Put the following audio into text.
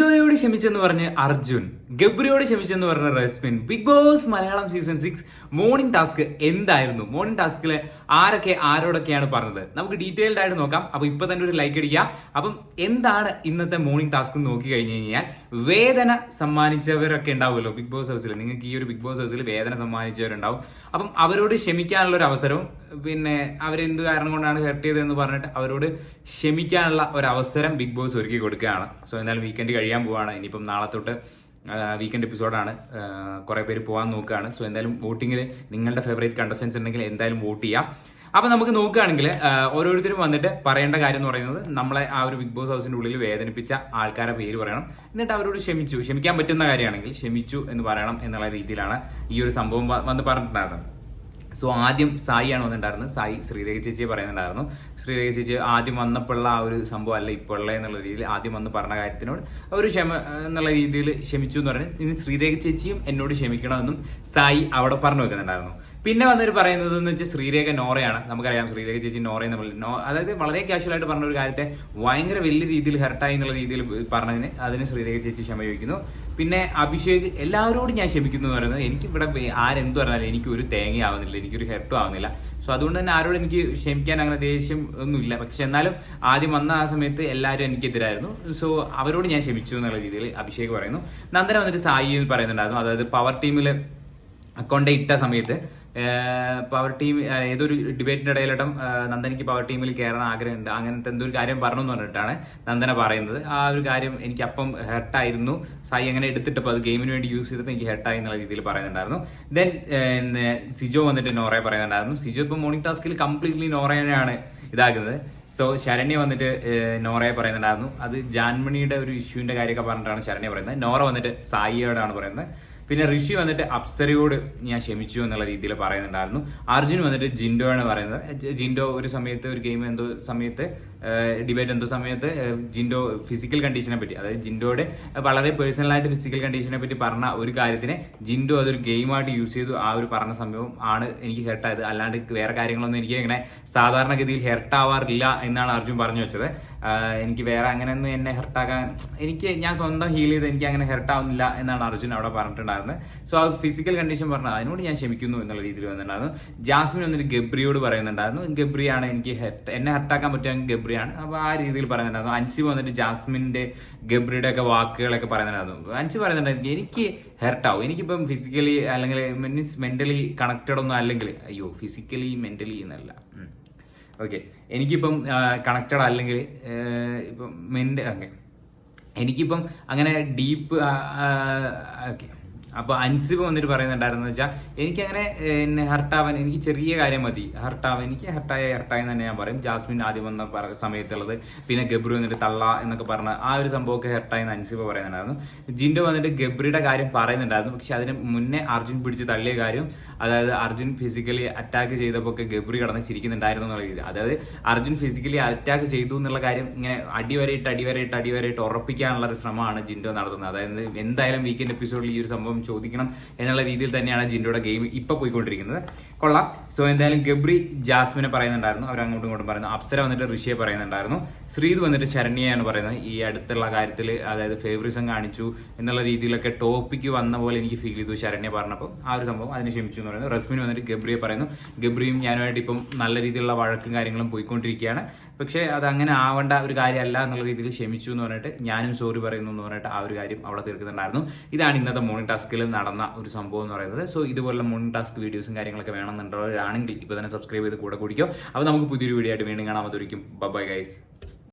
ജിൻഡോയോട് ക്ഷമിച്ചെന്ന് പറഞ്ഞ് അർജുൻ ഗബ്രിയോട് ക്ഷമിച്ചെന്ന് പറഞ്ഞ Resmin Bigg Boss Malayalam season six morning task എന്തായിരുന്നു? മോർണിംഗ് ടാസ്കിൽ ആരൊക്കെ ആരോടൊക്കെയാണ് പറഞ്ഞത്? നമുക്ക് ഡീറ്റെയിൽഡ് ആയിട്ട് നോക്കാം. അപ്പൊ ഇപ്പൊ തന്നെ ഒരു ലൈക്ക് അടിക്കുക. അപ്പം എന്താണ് ഇന്നത്തെ മോർണിംഗ് ടാസ്ക് നോക്കി കഴിഞ്ഞു കഴിഞ്ഞാൽ വേദന സമ്മാനിച്ചവരൊക്കെ ഉണ്ടാവുമല്ലോ ബിഗ് ബോസ് ഹൗസിൽ നിങ്ങൾക്ക് ഈ ഒരു ബിഗ് ബോസ് ഹൗസിൽ വേദന സമ്മാനിച്ചവരുണ്ടാവും. അപ്പം അവരോട് ക്ഷമിക്കാനുള്ള ഒരു അവസരവും പിന്നെ അവരെന്ത് കാരണം കൊണ്ടാണ് ഹെർട്ട് ചെയ്തതെന്ന് പറഞ്ഞിട്ട് അവരോട് ക്ഷമിക്കാനുള്ള ഒരു അവസരം ബിഗ് ബോസ് ഒരുക്കി കൊടുക്കുകയാണ്. സോ എന്നാലും വീക്കെൻഡ് കഴിയാൻ പോവാണ്. ഇനിയിപ്പം നാളെ തൊട്ട് വീക്കെൻഡ് എപ്പിസോഡാണ് കുറേ പേര് പോകാൻ നോക്കുകയാണ്. സോ എന്തായാലും വോട്ടിങ്ങിൽ നിങ്ങളുടെ ഫേവറേറ്റ് കണ്ടസ്റ്റൻസ് ഉണ്ടെങ്കിൽ എന്തായാലും വോട്ട് ചെയ്യാം. അപ്പൊ നമുക്ക് നോക്കുകയാണെങ്കിൽ ഓരോരുത്തരും വന്നിട്ട് പറയേണ്ട കാര്യം എന്ന് പറയുന്നത് നമ്മളെ ആ ഒരു ബിഗ് ബോസ് ഹൗസിന്റെ ഉള്ളിൽ വേദനിപ്പിച്ച ആൾക്കാരെ പേര് പറയണം. എന്നിട്ട് അവരോട് ക്ഷമിച്ചു. ക്ഷമിക്കാൻ പറ്റുന്ന കാര്യമാണെങ്കിൽ ക്ഷമിച്ചു എന്ന് പറയണം എന്നുള്ള രീതിയിലാണ് ഈ ഒരു സംഭവം വന്ന് പറഞ്ഞിട്ടുണ്ടായിരുന്നത്. സോ ആദ്യം സായിയാണ് വന്നിട്ടുണ്ടായിരുന്നത്. സായി ശ്രീരേഖ ചേച്ചിയെ പറയുന്നുണ്ടായിരുന്നു. ശ്രീരേഖ ചേച്ചി ആദ്യം വന്നപ്പോഴുള്ള ആ ഒരു സംഭവം അല്ല ഇപ്പോൾ ഉള്ള എന്നുള്ള രീതിയിൽ ആദ്യം വന്ന് പറഞ്ഞ കാര്യത്തിനോട് അവർ ക്ഷമ എന്നുള്ള രീതിയിൽ ക്ഷമിച്ചു എന്ന് പറഞ്ഞ്. ഇനി ശ്രീരേഖ ചേച്ചിയും എന്നോട് ക്ഷമിക്കണമെന്നും സായി അവിടെ പറഞ്ഞു വെക്കുന്നുണ്ടായിരുന്നു. പിന്നെ വന്നിട്ട് പറയുന്നത് എന്ന് വെച്ചാൽ ശ്രീരേഖ നോറയാണ്. നമുക്കറിയാം ശ്രീരേഖ ചേച്ചി നോറ എന്ന് പറയുന്നത് നോ അതായത് വളരെ കാഷ്വൽ ആയിട്ട് പറഞ്ഞ ഒരു കാര്യത്തെ ഭയങ്കര വലിയ രീതിയിൽ ഹെർട്ടായി എന്നുള്ള രീതിയിൽ പറഞ്ഞതിന് അതിന് ശ്രീരേഖ ചേച്ചി ക്ഷമ ചോദിക്കുന്നു. പിന്നെ അഭിഷേക് എല്ലാവരോടും ഞാൻ ക്ഷമിക്കുന്നു എന്ന് പറയുന്നത് എനിക്ക് ഇവിടെ ആരെന്ത് പറഞ്ഞാലും എനിക്ക് ഒരു തേങ്ങ ആവുന്നില്ല എനിക്കൊരു ഹെർട്ടും ആവുന്നില്ല. സോ അതുകൊണ്ട് തന്നെ ആരോടും എനിക്ക് ക്ഷമിക്കാൻ അങ്ങനെ ദേഷ്യം ഒന്നുമില്ല. പക്ഷെ എന്നാലും ആദ്യം വന്ന ആ സമയത്ത് എല്ലാവരും എനിക്കെതിരായിരുന്നു. സോ അവരോട് ഞാൻ ക്ഷമിച്ചു എന്നുള്ള രീതിയിൽ അഭിഷേക് പറയുന്നു. നന്ദന വന്നിട്ട് സായി എന്ന് പറയുന്നുണ്ടായിരുന്നു. അതായത് പവർ ടീമിൽ അക്കൗണ്ട് ഇട്ട സമയത്ത് പവർ ടീം ഏതൊരു ഡിബേറ്റിന്റെ ഇടയിലട്ടം നന്ദനിക്ക് പവർ ടീമിൽ കയറാൻ ആഗ്രഹമുണ്ട്. അങ്ങനത്തെ എന്തൊരു കാര്യം പറഞ്ഞു എന്ന് പറഞ്ഞിട്ടാണ് നന്ദന പറയുന്നത്. ആ ഒരു കാര്യം എനിക്ക് അപ്പം ഹെർട്ടായിരുന്നു സായി അങ്ങനെ എടുത്തിട്ടപ്പോൾ അത് ഗെയിമിന് വേണ്ടി യൂസ് ചെയ്തപ്പോൾ എനിക്ക് ഹെർട്ടായി എന്നുള്ള രീതിയിൽ പറയുന്നുണ്ടായിരുന്നു. ദെൻ സിജോ വന്നിട്ട് നോറയെ പറയുന്നുണ്ടായിരുന്നു. സിജോ ഇപ്പം മോർണിംഗ് ടാസ്കിൽ കംപ്ലീറ്റ്ലി നോറയാണ് ഇതാക്കുന്നത് സോ ശരണ്യ വന്നിട്ട് നോറയെ പറയുന്നുണ്ടായിരുന്നു. അത് ജാൻമണിയുടെ ഒരു ഇഷ്യൂവിന്റെ കാര്യമൊക്കെ പറഞ്ഞിട്ടാണ് ശരണ്യ പറയുന്നത്. നോറ വന്നിട്ട് സായിയോടാണ് പറയുന്നത്. പിന്നെ ഋഷി വന്നിട്ട് അപ്സരയോട് ഞാൻ ക്ഷമിച്ചു എന്നുള്ള രീതിയിൽ പറയുന്നുണ്ടായിരുന്നു. അർജുൻ വന്നിട്ട് ജിൻഡോ ആണ് പറയുന്നത്. ജിൻഡോ ഒരു സമയത്ത് ഒരു ഗെയിം എന്തോ സമയത്ത് ഡിബേറ്റ് എന്തോ സമയത്ത് ജിൻഡോ ഫിസിക്കൽ കണ്ടീഷനെ പറ്റി അതായത് ജിൻഡോയുടെ വളരെ പേഴ്സണലായിട്ട് ഫിസിക്കൽ കണ്ടീഷനെ പറ്റി പറഞ്ഞ ഒരു കാര്യത്തിനെ ജിൻഡോ അതൊരു ഗെയിമായിട്ട് യൂസ് ചെയ്തു. ആ ഒരു പറഞ്ഞ സമയവും ആണ് എനിക്ക് ഹെർട്ടായത് അല്ലാണ്ട് വേറെ കാര്യങ്ങളൊന്നും എനിക്ക് ഇങ്ങനെ സാധാരണഗതിയിൽ ഹെർട്ടാവാറില്ല എന്നാണ് അർജുൻ പറഞ്ഞു വെച്ചത്. എനിക്ക് വേറെ അങ്ങനെ ഒന്നും എന്നെ ഹെർട്ടാക്കാൻ എനിക്ക് ഞാൻ സ്വന്തം ഹീൽ ചെയ്ത് എനിക്ക് അങ്ങനെ ഹെർട്ടാവുന്നില്ല എന്നാണ് അർജുൻ അവിടെ പറഞ്ഞിട്ടുണ്ടായിരുന്നത്. സോ ആ ഫിസിക്കൽ കണ്ടീഷൻ പറഞ്ഞാൽ അതിനോട് ഞാൻ ക്ഷമിക്കുന്നു എന്നുള്ള രീതിയിൽ വന്നിട്ടുണ്ടായിരുന്നു. ജാസ്മിൻ വന്നിട്ട് ഗബ്രിയോട് പറയുന്നുണ്ടായിരുന്നു. ഗബ്രിയാണ് എനിക്ക് എന്നെ ഹെർട്ടാക്കാൻ പറ്റുമെങ്കിൽ ഗബ്രിയാണ്. അപ്പോൾ ആ രീതിയിൽ പറയുന്നുണ്ടായിരുന്നു. അൻസി വന്നിട്ട് ജാസ്മിന്റെ ഗബ്രിയുടെ ഒക്കെ വാക്കുകളൊക്കെ പറയുന്നുണ്ടായിരുന്നു. അൻസി പറയുന്നുണ്ടായിരുന്നു എനിക്ക് ഹെർട്ടാവും എനിക്കിപ്പം ഫിസിക്കലി അല്ലെങ്കിൽ മീൻസ് മെന്റലി കണക്റ്റഡ് ഒന്നും അല്ലെങ്കിൽ അയ്യോ ഫിസിക്കലി മെന്റലി എന്നല്ല. ഓക്കെ എനിക്കിപ്പം കണക്റ്റഡ് അല്ലെങ്കിൽ ഇപ്പം മെന്റ് ഓക്കെ എനിക്കിപ്പം അങ്ങനെ ഡീപ്പ് ഓക്കെ അപ്പോൾ അൻസിബ് വന്നിട്ട് പറയുന്നുണ്ടായിരുന്നു വെച്ചാൽ എനിക്കങ്ങനെ എന്നെ ഹർട്ടാവാൻ എനിക്ക് ചെറിയ കാര്യം മതി. ഹർട്ടാവാൻ എനിക്ക് ഹർട്ടായ ഹർട്ടായി തന്നെ ഞാൻ പറയും. ജാസ്മിൻ ആദ്യം വന്ന സമയത്തുള്ളത്. പിന്നെ ഗബ്രു വന്നിട്ട് തള്ള എന്നൊക്കെ പറഞ്ഞ ആ ഒരു സംഭവമൊക്കെ ഹെർട്ടായി എന്ന് അൻസിബ് പറയുന്നുണ്ടായിരുന്നു. ജിൻഡോ വന്നിട്ട് ഗബ്രിയുടെ കാര്യം പറയുന്നുണ്ടായിരുന്നു. പക്ഷെ അതിന് മുന്നേ അർജുൻ പിടിച്ച് തള്ളിയ കാര്യം അതായത് അർജുൻ ഫിസിക്കലി അറ്റാക്ക് ചെയ്തപ്പോൾ ഒക്കെ ഗബ്രി കടന്ന് ചിരിക്കുന്നുണ്ടായിരുന്നു എന്നുള്ള രീതി അതായത് അർജുൻ ഫിസിക്കലി അറ്റാക്ക് ചെയ്തു എന്നുള്ള കാര്യം ഇങ്ങനെ അടിവരയിട്ട് അടിവരയിട്ട് അടിവരയിട്ട് ഉറപ്പിക്കാനുള്ള ഒരു ശ്രമമാണ് ജിൻഡോ നടത്തുന്നത്. അതായത് എന്തായാലും വീക്കെൻഡ് എപ്പിസോഡിൽ ഈ ഒരു സംഭവം ചോദിക്കണം എന്നുള്ള രീതിയിൽ തന്നെയാണ് ജിൻഡോയുടെ ഗെയിം ഇപ്പൊ പോയിക്കൊണ്ടിരിക്കുന്നത്. കൊള്ളാം. സോ എന്തായാലും ഗബ്രി ജാസ്മിനെ പറയുന്നുണ്ടായിരുന്നു. അവർ അങ്ങോട്ടും ഇങ്ങോട്ടും പറയുന്നു. അപ്സര വന്നിട്ട് ഋഷിയെ പറയുന്നുണ്ടായിരുന്നു. ശ്രീത് വന്നിട്ട് ശരണ്യയാണ് പറയുന്നത്. ഈ അടുത്തുള്ള കാര്യത്തിൽ അതായത് ഫേവറിസം കാണിച്ചു എന്നുള്ള രീതിയിലൊക്കെ ടോപ്പിക്ക് വന്ന പോലെ എനിക്ക് ഫീൽ ചെയ്തു ശരണ്യ പറഞ്ഞപ്പോൾ ആ ഒരു സംഭവം അതിന് ക്ഷമിച്ചു എന്ന് പറയുന്നത് റസ്മിൻ വന്നിട്ട് ഗബ്രിയെ പറയുന്നു. ഗബ്രിയും ഞാനുമായിട്ട് ഇപ്പം നല്ല രീതിയിലുള്ള വഴക്കും കാര്യങ്ങളും പോയിക്കൊണ്ടിരിക്കുകയാണ്. പക്ഷേ അത് അങ്ങനെ ആവേണ്ട ഒരു കാര്യമല്ല എന്നുള്ള രീതിയിൽ ക്ഷമിച്ചു എന്ന് പറഞ്ഞിട്ട് ഞാനും സോറി പറയുന്നു എന്ന് പറഞ്ഞിട്ട് ആ ഒരു കാര്യം അവിടെ തീർക്കുന്നുണ്ടായിരുന്നു. ഇതാണ് ഇന്നത്തെ മോർണിംഗ് ടാസ്കിൽ നടന്ന ഒരു സംഭവം എന്ന് പറയുന്നത്. സോ ഇതുപോലെ മുൻ ടാസ്ക് വീഡിയോസും കാര്യങ്ങളൊക്കെ വേണമെന്നുള്ളവരാണെങ്കിൽ ഇപ്പോൾ തന്നെ സബ്സ്ക്രൈബ് ചെയ്ത് കൂടെ കുടിക്കും. അപ്പോൾ നമുക്ക് പുതിയൊരു വീഡിയോ ആയിട്ട് വീണ്ടും കാണാൻ അതൊരിക്കും ബൈ ഗൈസ്